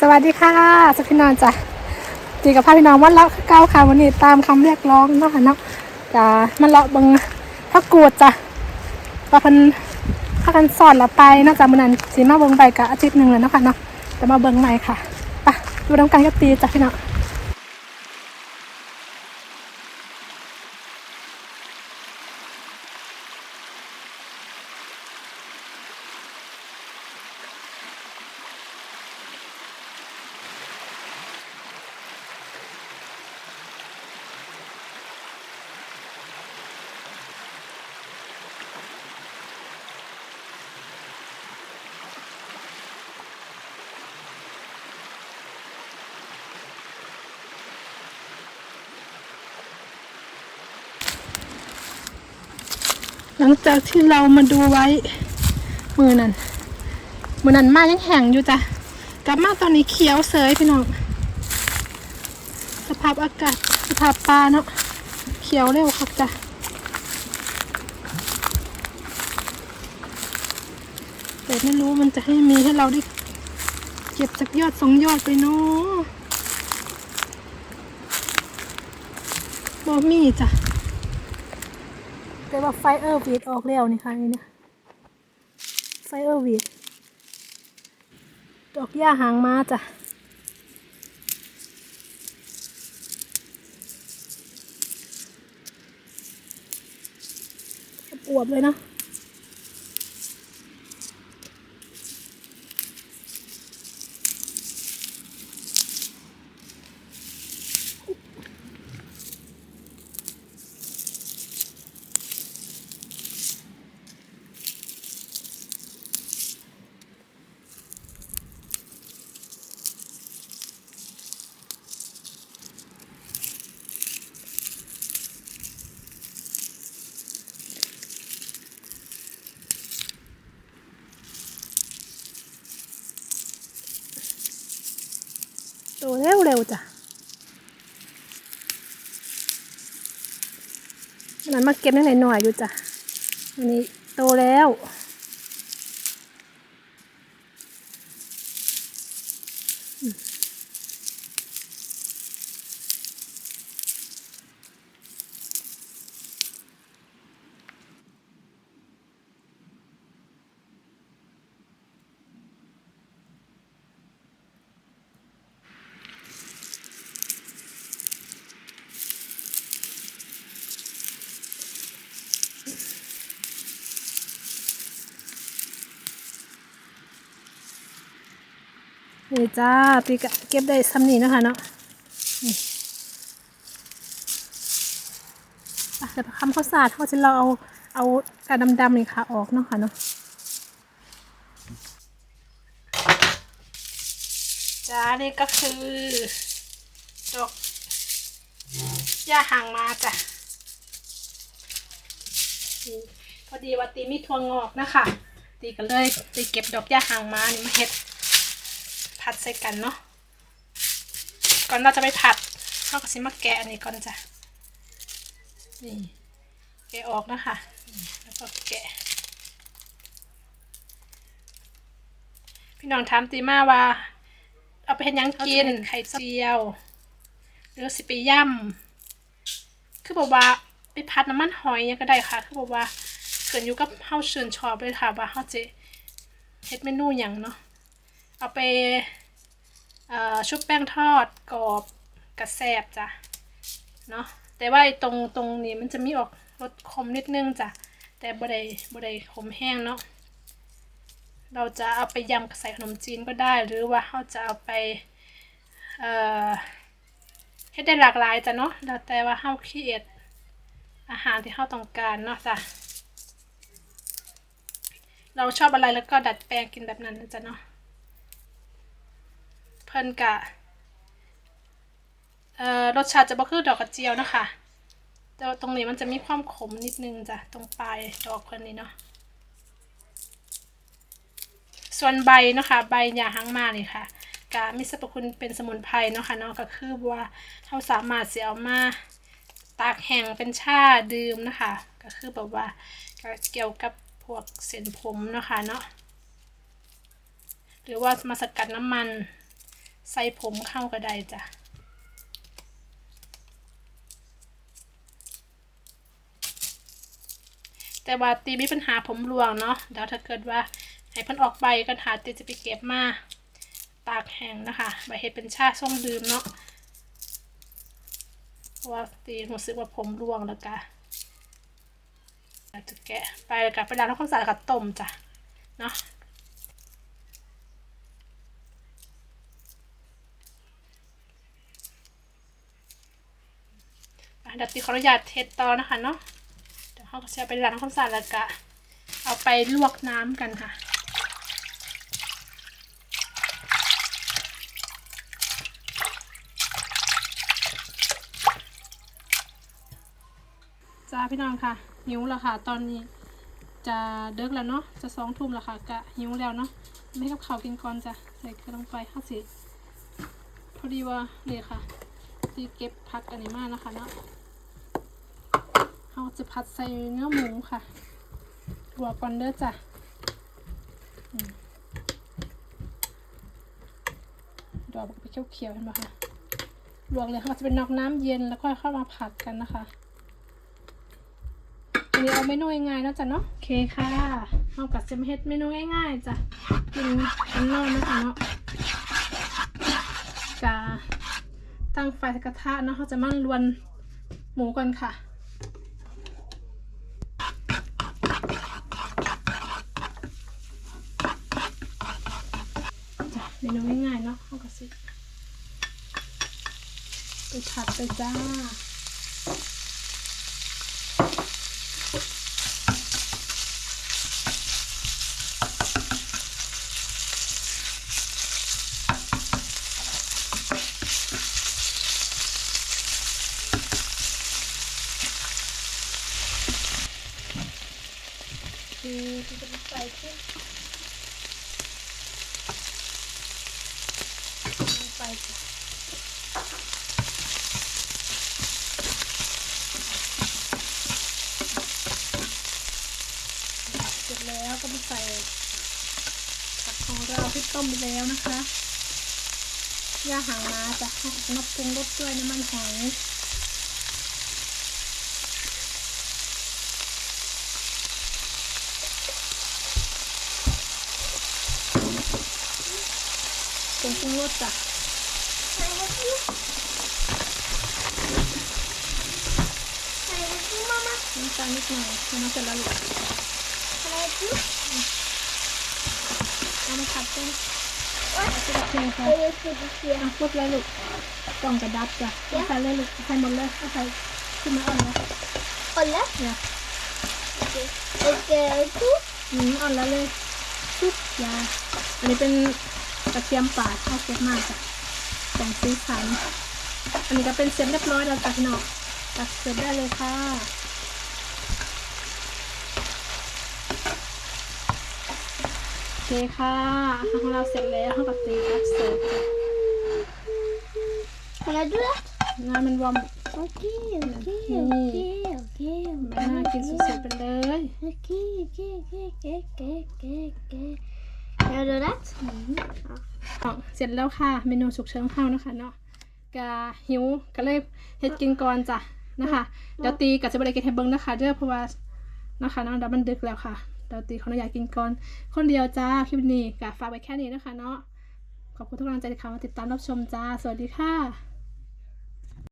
สวัสดีค่ะสุพี่นอนจ้ะจีกับพาพี่น้องวันเลาะเก้าค่ะวันนี้ตามคำเรียกร้องเนาะค่ะเนาะจะมันเลาะเบิงพักกูดจ้ะว่าพันพากันสอนเราไปนอกจากมันนั้นสีมาเบิงไปกะอาทิตย์หนึ่งเลยเนาะค่ะเนาะจะมาเบิงใหม่ค่ะไปดูน้ำกันกับตีจ้ะพี่น้อง หลังจากที่เรามาดูไว้ มือนั้นมือนั้นมายังแห้งอยู่จ้ะกลับมาตอนนี้เขียวเสยพี่น้องสภาพอากาศสภาพปลาเนาะเขียวเร็วครับจ้ะแต่ไม่รู้มันจะให้มีให้เราได้เก็บจากยอดสองยอดไปเนาะบอมี่จ้ะ แต่ว่าไฟเออร์วีดออกแล้วนี่ค่ะนี่นะไฟเออร์วีดดอกหญ้าหางม้าจ้ะอวบเลยเนาะ โตเร็วเร็วๆจ้ะวันนั้นมาเก็บได้หน่อยอยู่จ้ะวันนี้โตแล้ว นี่จ้าตีกเก็บได้ซ้ำนี่นะคะเนาะนี่อะเดี๋ยวคำข้าวสาดเขาจะเราเอาเอากระดำๆนี่ค่ะออกเนาะค่ะเนาะจ้านี่ก็คือดอกหญ้าหางมาจ้ะพอดีว่าตีมีถั่วงงอกนะคะ ตีก็เลยตีเก็บดอกหญ้าหางมานี่มาเฮ็ด ผัดใส่กันเนาะก่อนเราจะไปผัดเราก็สิมาแกะอันนี้ก่อนจ้ะนี่แกะออกนะคะนี่แล้วก็แกะ พี่น้องถามตีมาว่า เอาไปเห็นยังกินไข่เจียว หรือสิไปย่ำคือบอกว่าไปผัดน้ำมันหอยยังก็ได้ค่ะ คือบอกว่าเกินอยู่กับเฮาเชิญชอบเลยค่ะว่าเฮาจะเฮ็ดเมนูหยังเนาะเอาไปเอ่อ ชุบแป้งทอดกรอบกระแซบจ้ะเนาะแต่ว่าตรงตรงนี้มันจะมีออกรสคมนิดนึงจ้ะแต่บ่ได้บ่ได้ขมแห้งเนาะเราจะเอาไปยำใส่ขนมจีนก็ได้หรือว่าเราจะเอาไปเอ่อให้ได้หลากหลายจ้ะเนาะแล้วแต่ว่าเราคิดอาหารที่เราต้องการเนาะจ้ะเราชอบอะไรแล้วก็ดัดแปลงกินแบบนั้นนะจ๊ะเนาะ เพิ่นกะเอ่อรสชาติจะบ่คือดอกกระเจียวนะคะแต่ตรงนี้มันจะมีความขมนิดนึงจ้ะตรงปลายดอกเพิ่นนี่เนาะส่วนใบเนาะคะใบหญ้าหางมานี่ค่ะกะมีสรรพคุณเป็นสมุนไพรเนาะค่ะเนาะก็คือว่าเราสามารถเสียเอามาตากแห้งเป็นชาดื่มนะคะ ก็คือแบบว่าก็เกี่ยวกับพวกเส้นผมเนาะค่ะเนาะหรือว่ามาสกัดน้ำมัน ใส่ผมเข้าก็ได้จ้ะแต่ว่าตีมีปัญหาผมร่วงเนาะเดี๋ยวถ้าเกิดว่าให้พิ่นออกใบกันหาตีจะไปเก็บมาตากแห้งนะคะใบเฮ็ดเป็นชาส้มดื่มเนาะเพราะว่าตีรู้สึกว่าผมร่วงแล้วก็อาจะแกะไปแล้วก็ไปล้างน้ำความสะอาดแล้วก็ต้มจ้ะเนาะอะเดี๋ยวตีขออนุญาตเทสต่อนะคะเนาะเดี๋ยวเขาก็จะเอาไปล้างความสะอาดแล้วก็เอาไปลวกน้ำกันค่ะจ้าพี่น้องค่ะ หิวแล้วค่ะ ตอนนี้จะเดิกแล้วเนาะจะสองทุ่มแล้วค่ะกะหิวแล้วเนาะไม่กับข้าวกินก่อนจ้ะใส่เกลือลงไปห้าสิพอดีว่าเนี่ยค่ะที่เก็บพักอันนี้มากนะคะเนาะ เราจะผัดใส่เนื้อหมูค่ะลวกก่อนเด้อจ้ะดอกมันไปเขียวๆเห็นไหมคะลวกเลยค่ะจะเป็นนอกน้ำเย็นแล้วค่อยเข้ามาผัดกันนะคะอันนี้เอาเมนูง่ายๆนะจ้ะเนาะโอเคค่ะเรากับจะมเฮ็ดเมนูง่ายๆจ้ะกินกันนอนนะคะเนาะกะตั้งไฟกระทะเนาะเขาจะมั่นลวนหมูก่อนค่ะ จ้ะเม นูง่ายๆเนาะเอากระสิไปผัดไปจ้าคือจะใส่ขึ้นลงไปจ้ะเสร็จแล้ว ก็มาใส่ผักของเราที่ต้มไปแล้วนะคะย่าหางมาจะให้นับปรุงรสด้วยน้ำมันหอยผงปรุงรสจ้ะ Can I help you? Can I help you, Mama? น้ำตาลนิดหน่อยน้ำเสร็จแล้วลูก Can I help you? เอามาผัดกัน What? โอเคค่ะ I will put it here. อะพูดเลยลูกกล่องกระดับจ้ะเอาใส่เลยลูกใส่หมดเลยเอาใส่ขึ้นมาอ่อนเลย Hola. เนี่ย Okay. Okay, two. อืมอ่อนแล้วเลยปุ๊บยาอันนี้เป็นกระเทียมป่าชอบเก็บมากจ้ะสองสีสันอันนี้ก็เป็นเสร็จเรียบร้อยแล้วจ้ะพี่น้องตักเสร็จได้เลยค่ะโอ เคค่ะอาหารของเราเสร็จแล้วข้าวกับตีตักเสิร์ฟจ้ะ Can I do that? งานมันวอร์ม Okay, okay, Mm. okay, okay. มากินสุดๆไปเลย Okay, okay, okay, okay, okay, okay, okay. Can I do that? อ๋อเสร็จแล้วค่ะ เมนูฉุกเฉินข้าวนะคะเนาะกะหิวก็เลยเฮ็ดกินก่อนจ้ะนะคะ เดี๋ยวตีกับจะบริกินให้เบิ้งนะคะเด้อเพราะว่านะคะเนาะเดี๋ยวมันดึกแล้วค่ะเดาวตีขออนุญาตกินก่อน คนเดียวจ้า คลิปนี้ก็ฝากไว้แค่นี้นะคะเนาะ ขอบคุณทุกกำลังใจที่เข้ามาติดตามรับชมจ้า สวัสดีค่ะ